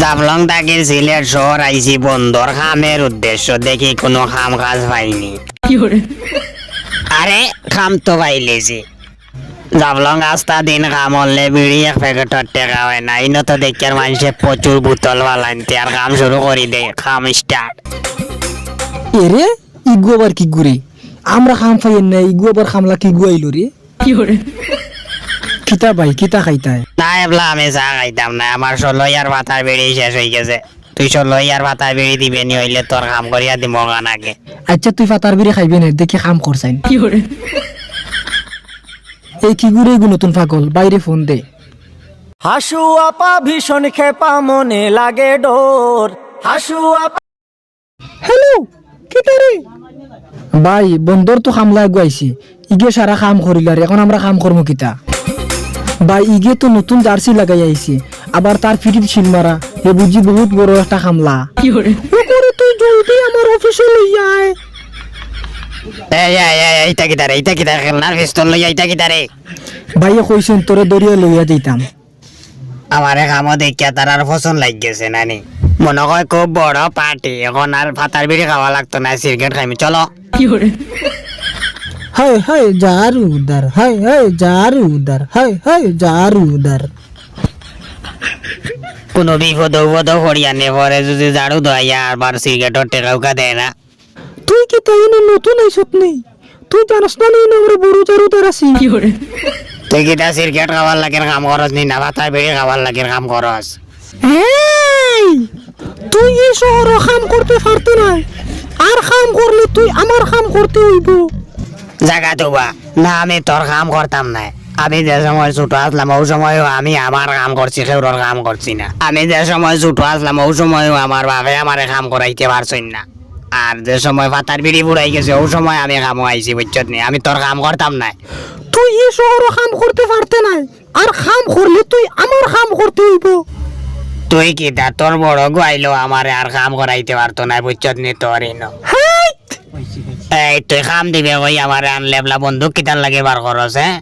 জাফলং তাকে সিলেট শহর আইসি বন্দর খামের উদ্দেশ্য দেখি কোনো খাম কাজ পাইনি। আরে খাম তো পাইলেছি জাফলং আস্তা দিন খাম হলে বিড়ি এক প্যাকেটর টেকা হয় না। ইনো তো দেখি আর মানুষে প্রচুর বোতল বালাইতে আর কাম শুরু করি দে খাম স্টার্ট এরে ইগু আবার কি গুরে আমরা খাম ফাইয়েন না ইগু আবার খামলা কি গুয়াইলো রে? কিতা ভাই কিতা খাইতায় না এবলা আমি চা খাইতাম না আমার ষোলো ইয়ার ভাতার বিড়ি শেষ হয়ে গেছে। তুই ষোলো ইয়ার ভাতার বিড়ি দিবে নি হইলে তোর কাম করিয়া দিব গান আগে। আচ্ছা তুই ফাতার বিড়ি খাইবে না? দেখি খাম করছাইন এই কি গুরে এগু নতুন পাগল বাইরে ফোন দে। হাসু আপা ভীষণ খেপা মনে লাগে ডোর। হাসু আপা হ্যালো কিতা রে? ভাই বন্দর তো খামলা গুয়াইছি ইগে সারা কাম করিলার এখন আমরা কাম করব কিতা। ভাই ইগে তো নতুন জার্সি লাগাই আইছি আবার তার ফিটির ছিল মারা এ বুঝি বহুত বড় একটা খামলা ওপরে তুই জলদি আমার অফিসে লইয়া আয়। তারে এইটা কি তারে লইয়া এইটা কি তারে? ভাইয়ে কইছেন তোরে দরিয়া লইয়া দিতাম আমারে কামো দেখিয়া তার আর লাগ গেছে নানি। মনে হয় খুব বড় পার্টি এখন আর ভাতার বিড়ি খাওয়া লাগতো না সিগারেট খাইমি চলো। হায় হায় জারু উদার হায় হায় জারু উদার হায় হায় জারু উদার। কোনো বিপদ উপদ করিয়া নে পরে যদি ঝাড়ু দইয়া আবার সিগারেটর টেকাউকা দেয় না। তুই কি তাই না নতুন আইসত নেই তুই জানাস না নেই আমরা বড় জারু উদার আছি তুই কিটা সিগারেট খাবার লাগে কাম করস নি? না ভাতার বিড়ি খাবার লাগে কাম করস। এই তুই এই শহর কাম করতে পারতে না। আর কাম করলে তুই আমার কাম করতে হইব। জাগা তুবা না আমি তোর কাম করতাম না আমি যে সময় ছোট আসলাম ওই সময়ও আমি আমার কাম করছি কেউর কাম করছি না। আমি যে সময় ছোট আসলাম ওই সময়ও আমার বাপে আমারে কাম করাইতে পারছই না। আর যে সময় ভাতার বিড়ি বুড়াই গেছে ওই সময় আমি কাম আইছি বুঝছত নি। আমি তোর কাম করতাম না তুই এই শহর কাম করতে পারতে নাই। আর কাম করলে তুই আমার কাম করতে হইব। তুই কি তা তোর বড় গাইলো আমারে আর কাম করাইতে পারতো না বুঝছত নি তোর ইনো। এই, তুই কাম দিবে ওই আমারে আনলেবলা বন্দুক কিতার লাগে বার করস হ্যাঁ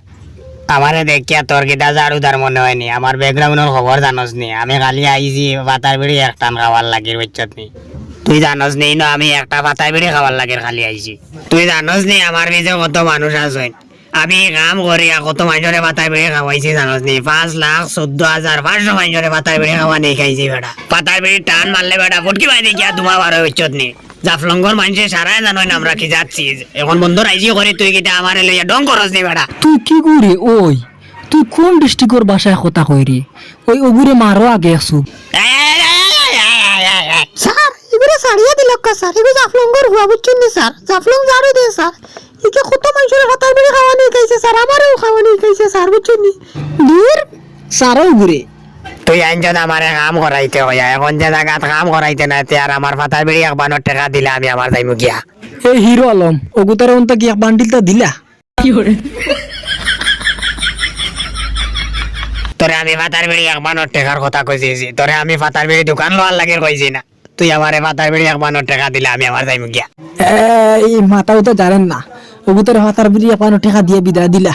আমারে দেখিয়া তোর কিতা জারুদার মনে হয়নি আমার ব্যাকগ্রাউন্ডের খবর জানস নি? আমি খালি আইছি পাতার বিড়ি একটান খাবার লাগে বুঝছত নি। তুই জানস নি? না, আমি একটা পাতার বিড়ি খাবার লাগে খালি আইছি তুই জানস নি? আমার পিছে কত মানুষ আছে আমি কাম করি কত মানুষরে পাতার বিড়ি খাওয়াইছি জানস নি? পাঁচ লাখ চোদ্দ হাজার পাঁচশো মানুষরে পাতার বিড়ি খাওয়া নেই খাইছি বেটা। পাতার বিড়ি টান মারলে বেটা ফুটকি বাই দেখিয়া তোমার বারো বুঝছত নি? জাফলঙ্গর মানুষে সারাই জানোই না আমরা কি যাচ্ছি? এখন বন্ধু রাইজি করে তুই কিটা আমারে লইয়া ডং করস নি বেটা তুই কি গুরে ওই তুই কোন ডিস্ট্রিক্টর ভাষায় কথা কই রে ওই ওগুরে মারো আগে আসু স্যার এগুলো সারিয়া দিল কা স্যার এগুলো জাফলঙ্গর হুয়া বুঝছেন নি স্যার জাফলং জারো দে স্যার একে কত মানুষের হাতার বেড়ে খাওয়া নিয়ে খাইছে স্যার আমারও খাওয়া নিয়ে খাইছে স্যার বুঝছেন নি? দূর স্যারও ঘুরে তুই আইনজন আমারে কাম করাইতে হইয়া। এখন যে জায়গাত কাম করাইতে না তে আর আমার ফাতার বিড়ি এক বানর টাকা দিলে আমি আমার যাইমু গিয়া। এই হিরো আলম ওগুতার অন্ত কি এক বান্ডিলটা দিলা? তোরে আমি ফাতার বিড়ি এক বানর টাকার কথা কইছি তোরে আমি ফাতার বিড়ি দোকান লোয়ার লাগে কইছি না। তুই আমারে ফাতার বিড়ি এক বানর টাকা দিলে আমি আমার যাইমু গিয়া। এই মাথাও তো জানেন না। ওগুতার হাতার বেড়ে এক বানো টাকা দিয়ে বিদায় দিলা।